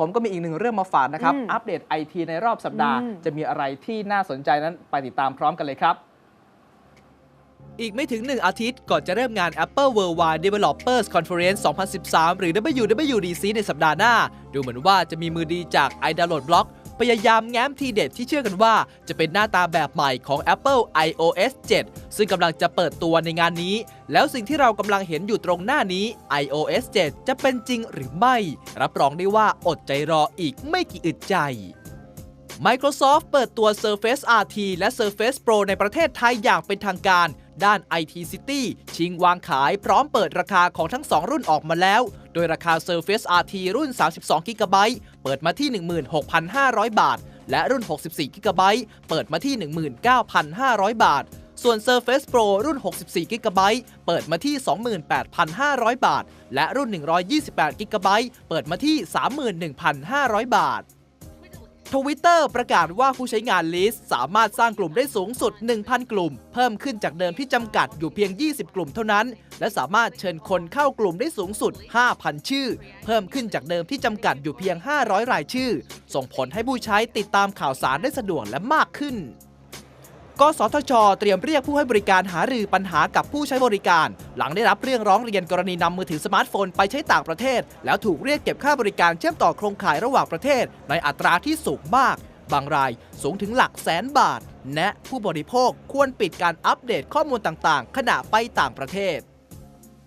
ผมก็มีอีกหนึ่งเรื่องมาฝากนะครับอืมอัปเดตไอทีในรอบสัปดาห์อืมจะมีอะไรที่น่าสนใจนั้นไปติดตามพร้อมกันเลยครับ อีกไม่ถึง 1 อาทิตย์ ก่อนจะเริ่มงาน Apple Worldwide Developers Conference 2013 หรือ WWDC ในสัปดาห์หน้า ดูเหมือนว่าจะมีมือดีจาก iDownload Blog พยายามแง้มทีเด็ดที่เชื่อกันว่า จะเป็นหน้าตาแบบใหม่ของ Apple iOS 7 ซึ่งกำลังจะเปิดตัวในงานนี้ แล้วสิ่งที่เรากำลังเห็นอยู่ตรงหน้านี้ iOS 7 จะเป็นจริงหรือไม่ รับรองได้ว่าอดใจรออีกไม่กี่อึดใจ Microsoft เปิดตัว Surface RT และ Surface Pro ในประเทศไทยอย่างเป็นทางการ ด้าน IT City ชิงวางขายพร้อมเปิดราคาของทั้ง 2 รุ่นออกมาแล้ว โดยราคา Surface RT รุ่น 32 GB เปิดมาที่ 16,500 บาท และรุ่น 64 GB เปิดมาที่ 19,500 บาท ส่วน Surface Pro รุ่น 64 GB เปิดมาที่ 28,500 บาท และรุ่น 128 GB เปิดมาที่ 31,500 บาท ทวิตเตอร์ประกาศว่าผู้ใช้งานลิสต์สามารถสร้างกลุ่มได้สูงสุด 1,000 กลุ่ม เพิ่มขึ้นจากเดิมที่จำกัดอยู่เพียง 20 กลุ่มเท่านั้น และสามารถเชิญคนเข้ากลุ่มได้สูงสุด 5,000 ชื่อ เพิ่มขึ้นจากเดิมที่จำกัดอยู่เพียง 500 รายชื่อ ส่งผลให้ผู้ใช้ติดตามข่าวสารได้สะดวกและมากขึ้น กสทช เตรียมเรียกผู้ให้บริการหารือปัญหากับผู้ใช้บริการ หลังได้รับเรื่องร้องเรียนกรณีนำมือถือสมาร์ทโฟนไปใช้ต่างประเทศ แล้วถูกเรียกเก็บค่าบริการเชื่อมต่อโครงข่ายระหว่างประเทศ ในอัตราที่สูงมาก บางรายสูงถึงหลักแสนบาทแนะผู้บริโภคควรปิดการอัปเดตข้อมูลต่างๆ ขณะไปต่างประเทศ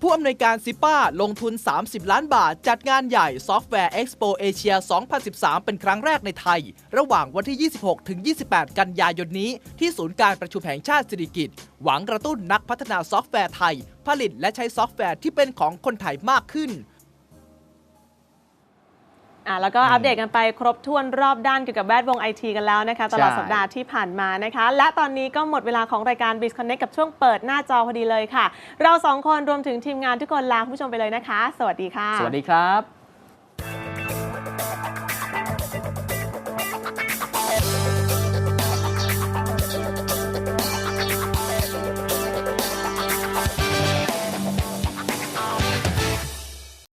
ผู้อำนวยการซิป้าลงทุน 30 ล้านบาท จัดงานใหญ่ซอฟแวร์เอ็กซ์โปเอเชีย 2013 เป็นครั้งแรกในไทย ระหว่างวันที่ 26 ถึง 28 กันยายนนี้ ที่ศูนย์การประชุมแห่งชาติสิริกิติ์หวังกระตุ้นนักพัฒนาซอฟต์แวร์ไทย ผลิตและใช้ซอฟต์แวร์ที่เป็นของคนไทยมากขึ้น อะแล้วก็อัปเดตกันไปครบถ้วนรอบด้านเกี่ยวกับแวดวงไอทีกันแล้วนะคะ ตลอดใช่สัปดาห์ที่ผ่านมานะคะ และตอนนี้ก็หมดเวลาของรายการ b i z Connect กับช่วงเปิดหน้าจอพอดีเลยค่ะ เราสองคนรวมถึงทีมงานทุกคนลาคุณผู้ชมไปเลยนะคะ สวัสดีค่ะ สวัสดีครับ